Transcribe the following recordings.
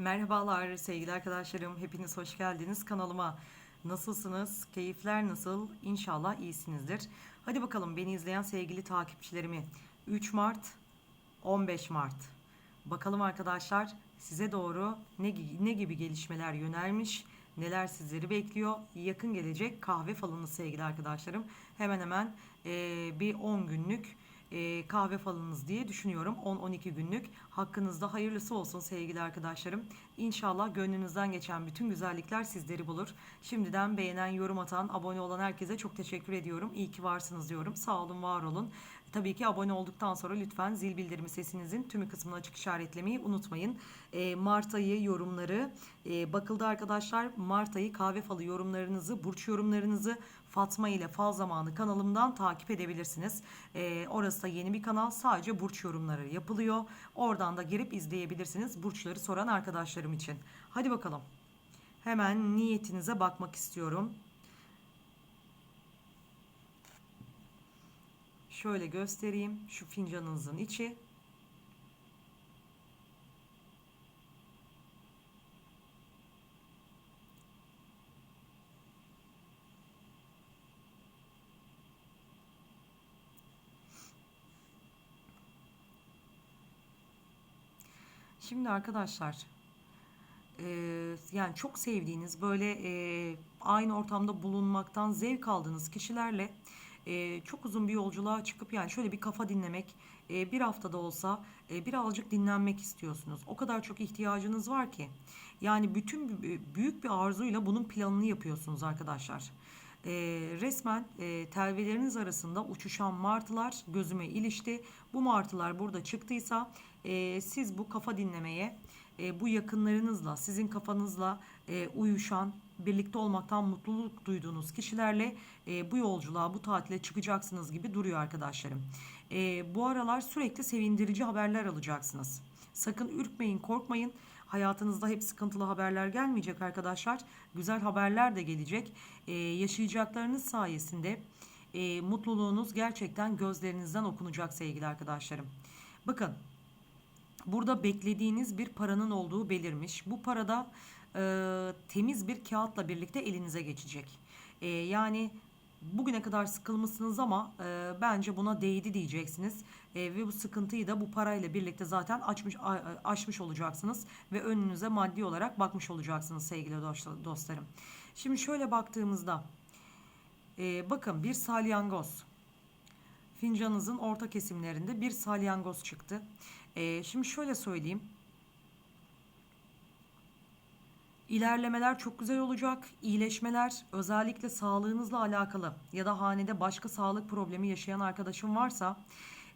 Merhabalar sevgili arkadaşlarım. Hepiniz hoş geldiniz kanalıma. Nasılsınız? Keyifler nasıl? İnşallah iyisinizdir. Hadi bakalım beni izleyen sevgili takipçilerimi. 3 Mart, 15 Mart. Bakalım arkadaşlar size doğru ne, ne gibi gelişmeler yönelmiş, neler sizleri bekliyor. Yakın gelecek kahve falını sevgili arkadaşlarım. Hemen hemen eee, bir 10 günlük e, kahve falınız diye düşünüyorum. 10-12 günlük. Hakkınızda hayırlısı olsun sevgili arkadaşlarım. İnşallah gönlünüzden geçen bütün güzellikler sizleri bulur. Şimdiden beğenen, yorum atan, abone olan herkese çok teşekkür ediyorum. İyi ki varsınız diyorum. Sağ olun, var olun. Tabii ki abone olduktan sonra lütfen zil bildirimi sesinizin tümü kısmını açık işaretlemeyi unutmayın. E, Mart ayı yorumları e, bakıldı arkadaşlar. Mart ayı kahve falı yorumlarınızı, burç yorumlarınızı Fatma ile Fal Zamanı kanalımdan takip edebilirsiniz. E, orası da yeni bir kanal. Sadece burç yorumları yapılıyor. Oradan da girip izleyebilirsiniz burçları soran arkadaşlarım için. Hadi bakalım. Hemen niyetinize bakmak istiyorum. Şöyle göstereyim. Şu fincanınızın içi. Şimdi arkadaşlar e, yani çok sevdiğiniz böyle e, aynı ortamda bulunmaktan zevk aldığınız kişilerle e, çok uzun bir yolculuğa çıkıp yani şöyle bir kafa dinlemek e, bir haftada olsa e, birazcık dinlenmek istiyorsunuz. O kadar çok ihtiyacınız var ki yani bütün b- büyük bir arzuyla bunun planını yapıyorsunuz arkadaşlar. E, resmen e, telveleriniz arasında uçuşan martılar gözüme ilişti. Bu martılar burada çıktıysa e, siz bu kafa dinlemeye e, bu yakınlarınızla, sizin kafanızla e, uyuşan, birlikte olmaktan mutluluk duyduğunuz kişilerle e, bu yolculuğa, bu tatile çıkacaksınız gibi duruyor arkadaşlarım. E, bu aralar sürekli sevindirici haberler alacaksınız. Sakın ürkmeyin, korkmayın. Hayatınızda hep sıkıntılı haberler gelmeyecek arkadaşlar. Güzel haberler de gelecek. E, yaşayacaklarınız sayesinde e, mutluluğunuz gerçekten gözlerinizden okunacak sevgili arkadaşlarım. Bakın Burada beklediğiniz bir paranın olduğu belirmiş. Bu parada e, temiz bir kağıtla birlikte elinize geçecek. E, yani bugüne kadar sıkılmışsınız ama e, bence buna değdi diyeceksiniz. E, ve bu sıkıntıyı da bu parayla birlikte zaten açmış a- olacaksınız ve önünüze maddi olarak bakmış olacaksınız sevgili dost- dostlarım. Şimdi şöyle baktığımızda e, bakın bir salyangoz fincanınızın orta kesimlerinde bir salyangoz çıktı. Ee, şimdi şöyle söyleyeyim. İlerlemeler çok güzel olacak. İyileşmeler özellikle sağlığınızla alakalı ya da hanede başka sağlık problemi yaşayan arkadaşım varsa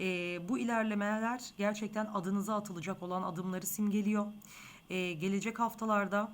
e, bu ilerlemeler gerçekten adınıza atılacak olan adımları simgeliyor. E, gelecek haftalarda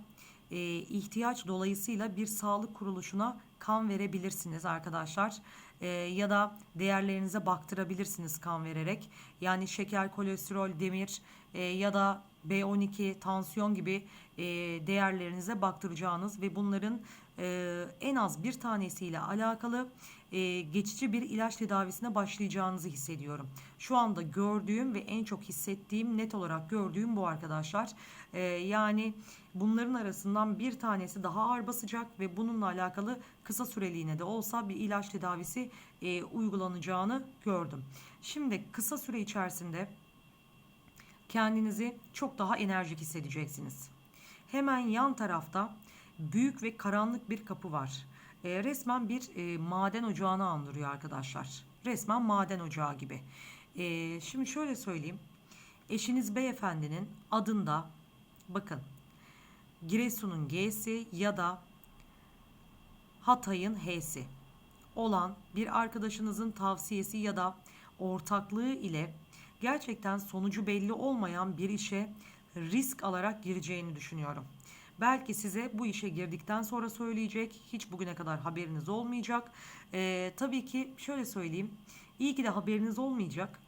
e, ihtiyaç dolayısıyla bir sağlık kuruluşuna kan verebilirsiniz arkadaşlar. E, ya da değerlerinize baktırabilirsiniz kan vererek. Yani şeker, kolesterol, demir e, ya da B12, tansiyon gibi e, değerlerinize baktıracağınız ve bunların e, en az bir tanesiyle alakalı e, geçici bir ilaç tedavisine başlayacağınızı hissediyorum. Şu anda gördüğüm ve en çok hissettiğim net olarak gördüğüm bu arkadaşlar. E, yani bunların arasından bir tanesi daha ağır basacak ve bununla alakalı kısa süreliğine de olsa bir ilaç tedavisi e, uygulanacağını gördüm. Şimdi kısa süre içerisinde kendinizi çok daha enerjik hissedeceksiniz. Hemen yan tarafta büyük ve karanlık bir kapı var. E, resmen bir e, maden ocağını andırıyor arkadaşlar. Resmen maden ocağı gibi. E, şimdi şöyle söyleyeyim. Eşiniz beyefendinin adında bakın Giresun'un G'si ya da Hatay'ın H'si olan bir arkadaşınızın tavsiyesi ya da ortaklığı ile gerçekten sonucu belli olmayan bir işe risk alarak gireceğini düşünüyorum. Belki size bu işe girdikten sonra söyleyecek. Hiç bugüne kadar haberiniz olmayacak. Ee, tabii ki şöyle söyleyeyim. İyi ki de haberiniz olmayacak.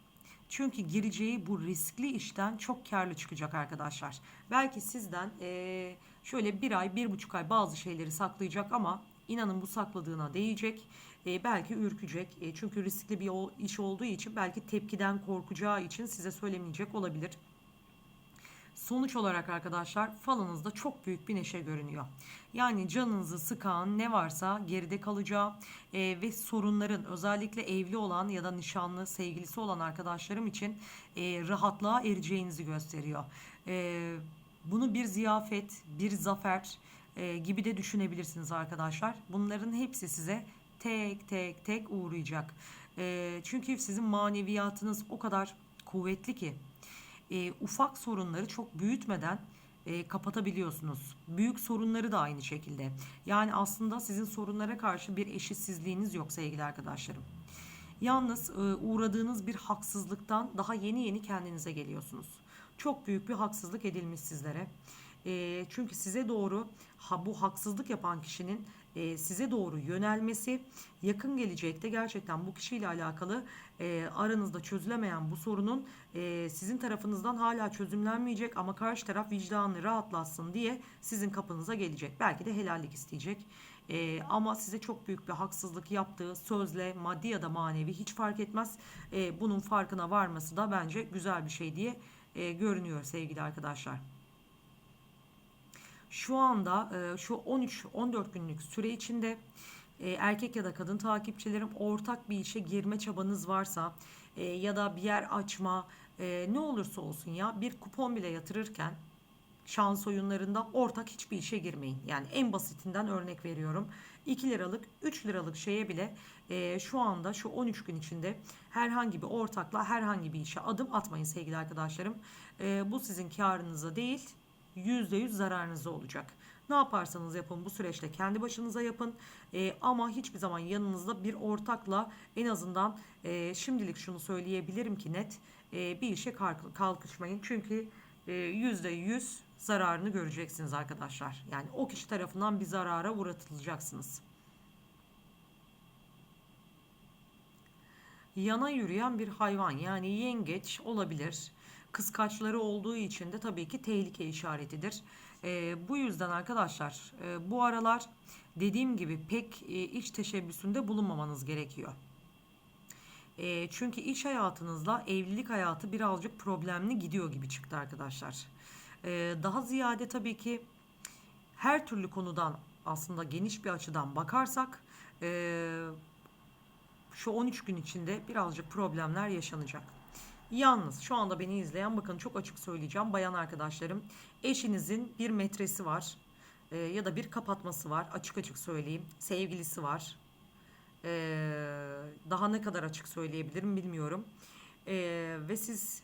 Çünkü gireceği bu riskli işten çok karlı çıkacak arkadaşlar. Belki sizden eee, şöyle bir ay, bir buçuk ay bazı şeyleri saklayacak ama inanın bu sakladığına değecek. Eee, belki ürkecek. Eee, çünkü riskli bir iş olduğu için belki tepkiden korkacağı için size söylemeyecek olabilir. Sonuç olarak arkadaşlar falınızda çok büyük bir neşe görünüyor. Yani canınızı sıkan ne varsa geride kalacağı e, ve sorunların özellikle evli olan ya da nişanlı sevgilisi olan arkadaşlarım için e, rahatlığa ereceğinizi gösteriyor. E, bunu bir ziyafet, bir zafer e, gibi de düşünebilirsiniz arkadaşlar. Bunların hepsi size tek tek tek uğrayacak. E, çünkü sizin maneviyatınız o kadar kuvvetli ki e, ufak sorunları çok büyütmeden e, kapatabiliyorsunuz. Büyük sorunları da aynı şekilde. Yani aslında sizin sorunlara karşı bir eşitsizliğiniz yok sevgili arkadaşlarım. Yalnız e, uğradığınız bir haksızlıktan daha yeni yeni kendinize geliyorsunuz. Çok büyük bir haksızlık edilmiş sizlere. E, çünkü size doğru ha, bu haksızlık yapan kişinin e, size doğru yönelmesi yakın gelecekte gerçekten bu kişiyle alakalı e, aranızda çözülemeyen bu sorunun e, sizin tarafınızdan hala çözümlenmeyecek ama karşı taraf vicdanını rahatlatsın diye sizin kapınıza gelecek. Belki de helallik isteyecek. Ama size çok büyük bir haksızlık yaptığı sözle maddi ya da manevi hiç fark etmez. Bunun farkına varması da bence güzel bir şey diye görünüyor sevgili arkadaşlar. Şu anda e, şu 13-14 günlük süre içinde e, erkek ya da kadın takipçilerim ortak bir işe girme çabanız varsa e, ya da bir yer açma ne olursa olsun ya bir kupon bile yatırırken şans oyunlarında ortak hiçbir işe girmeyin. Yani en basitinden örnek veriyorum. 2 liralık 3 liralık şeye bile e, şu anda şu 13 gün içinde herhangi bir ortakla herhangi bir işe adım atmayın sevgili arkadaşlarım. E, bu sizin karınıza değil %100 zararınıza olacak. Ne yaparsanız yapın bu süreçte kendi başınıza yapın e, ama hiçbir zaman yanınızda bir ortakla en azından e, şimdilik şunu söyleyebilirim ki net e, bir işe kalkışmayın. Çünkü e, %100 zararını göreceksiniz arkadaşlar. Yani o kişi tarafından bir zarara uğratılacaksınız. Yana yürüyen bir hayvan yani yengeç olabilir kıskaçları olduğu için de tabii ki tehlike işaretidir. E, bu yüzden arkadaşlar e, bu aralar dediğim gibi pek e, iş teşebbüsünde bulunmamanız gerekiyor. E, çünkü iş hayatınızla evlilik hayatı birazcık problemli gidiyor gibi çıktı arkadaşlar. E, daha ziyade tabii ki her türlü konudan aslında geniş bir açıdan bakarsak e, şu 13 gün içinde birazcık problemler yaşanacak. Yalnız şu anda beni izleyen bakın çok açık söyleyeceğim bayan arkadaşlarım eşinizin bir metresi var e, ya da bir kapatması var açık açık söyleyeyim sevgilisi var. E, daha ne kadar açık söyleyebilirim bilmiyorum. E, ve siz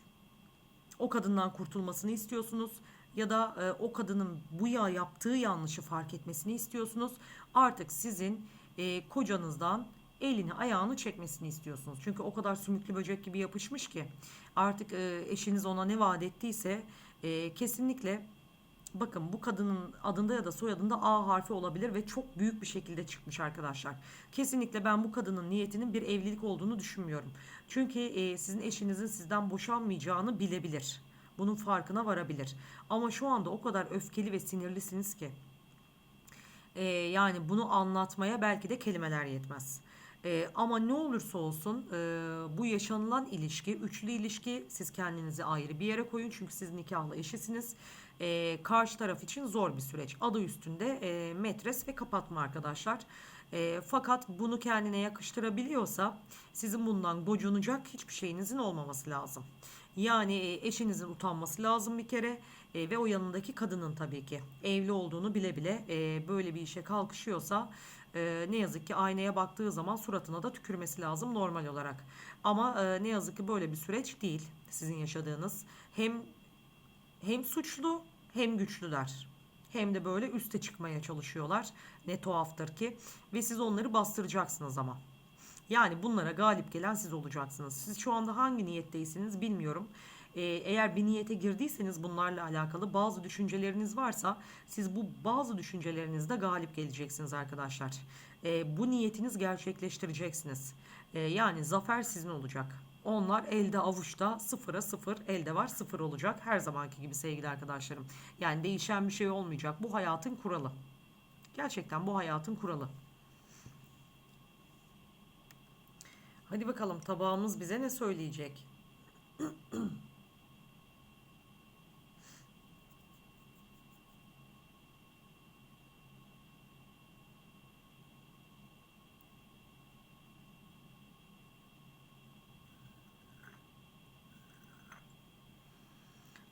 o kadından kurtulmasını istiyorsunuz ya da e, o kadının bu ya yaptığı yanlışı fark etmesini istiyorsunuz. Artık sizin e, kocanızdan elini ayağını çekmesini istiyorsunuz. Çünkü o kadar sümüklü böcek gibi yapışmış ki artık e, eşiniz ona ne vaat ettiyse e, kesinlikle bakın bu kadının adında ya da soyadında A harfi olabilir ve çok büyük bir şekilde çıkmış arkadaşlar. Kesinlikle ben bu kadının niyetinin bir evlilik olduğunu düşünmüyorum. Çünkü e, sizin eşinizin sizden boşanmayacağını bilebilir. Bunun farkına varabilir. Ama şu anda o kadar öfkeli ve sinirlisiniz ki e, yani bunu anlatmaya belki de kelimeler yetmez. E, ama ne olursa olsun e, bu yaşanılan ilişki, üçlü ilişki siz kendinizi ayrı bir yere koyun. Çünkü siz nikahlı eşisiniz. E, karşı taraf için zor bir süreç. Adı üstünde e, metres ve kapatma arkadaşlar. E, fakat bunu kendine yakıştırabiliyorsa sizin bundan gocunacak hiçbir şeyinizin olmaması lazım. Yani e, eşinizin utanması lazım bir kere e, ve o yanındaki kadının tabii ki evli olduğunu bile bile e, böyle bir işe kalkışıyorsa e, ne yazık ki aynaya baktığı zaman suratına da tükürmesi lazım normal olarak. Ama e, ne yazık ki böyle bir süreç değil sizin yaşadığınız. Hem hem suçlu hem güçlüler. Hem de böyle üste çıkmaya çalışıyorlar. Ne tuhaftır ki. Ve siz onları bastıracaksınız ama. Yani bunlara galip gelen siz olacaksınız. Siz şu anda hangi niyetteysiniz bilmiyorum. Ee, eğer bir niyete girdiyseniz bunlarla alakalı bazı düşünceleriniz varsa siz bu bazı düşüncelerinizde galip geleceksiniz arkadaşlar. Ee, bu niyetiniz gerçekleştireceksiniz. Ee, yani zafer sizin olacak. Onlar elde avuçta sıfıra sıfır elde var sıfır olacak her zamanki gibi sevgili arkadaşlarım. Yani değişen bir şey olmayacak. Bu hayatın kuralı. Gerçekten bu hayatın kuralı. Hadi bakalım tabağımız bize ne söyleyecek?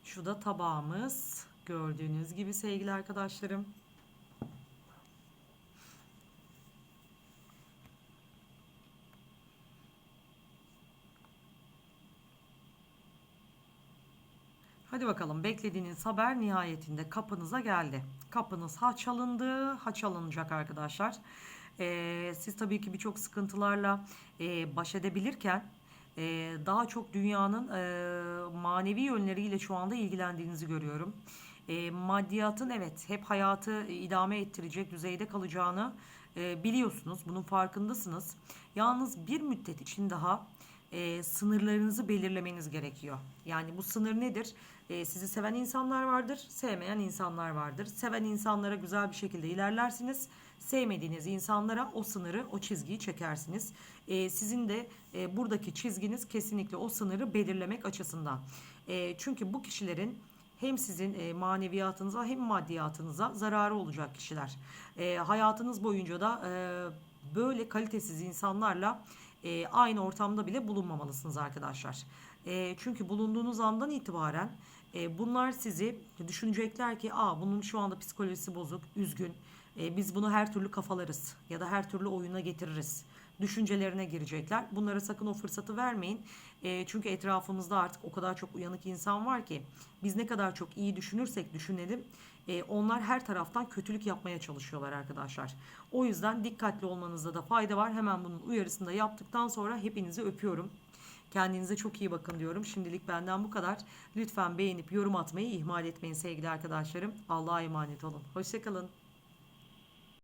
Şu da tabağımız. Gördüğünüz gibi sevgili arkadaşlarım. Hadi bakalım beklediğiniz haber nihayetinde kapınıza geldi. Kapınız ha çalındı, ha çalınacak arkadaşlar. Ee, siz tabii ki birçok sıkıntılarla e, baş edebilirken e, daha çok dünyanın e, manevi yönleriyle şu anda ilgilendiğinizi görüyorum. E, maddiyatın evet hep hayatı idame ettirecek düzeyde kalacağını e, biliyorsunuz. Bunun farkındasınız. Yalnız bir müddet için daha e, sınırlarınızı belirlemeniz gerekiyor. Yani bu sınır nedir? E, sizi seven insanlar vardır, sevmeyen insanlar vardır. Seven insanlara güzel bir şekilde ilerlersiniz. Sevmediğiniz insanlara o sınırı, o çizgiyi çekersiniz. E, sizin de e, buradaki çizginiz kesinlikle o sınırı belirlemek açısından. E, çünkü bu kişilerin hem sizin e, maneviyatınıza hem maddiyatınıza zararı olacak kişiler. E, hayatınız boyunca da e, böyle kalitesiz insanlarla e, aynı ortamda bile bulunmamalısınız arkadaşlar. E, çünkü bulunduğunuz andan itibaren e, bunlar sizi düşünecekler ki aa bunun şu anda psikolojisi bozuk, üzgün. E, biz bunu her türlü kafalarız ya da her türlü oyuna getiririz düşüncelerine girecekler. Bunlara sakın o fırsatı vermeyin. E, çünkü etrafımızda artık o kadar çok uyanık insan var ki biz ne kadar çok iyi düşünürsek düşünelim e, onlar her taraftan kötülük yapmaya çalışıyorlar arkadaşlar. O yüzden dikkatli olmanızda da fayda var. Hemen bunun uyarısını da yaptıktan sonra hepinizi öpüyorum. Kendinize çok iyi bakın diyorum. Şimdilik benden bu kadar. Lütfen beğenip yorum atmayı ihmal etmeyin sevgili arkadaşlarım. Allah'a emanet olun. Hoşçakalın.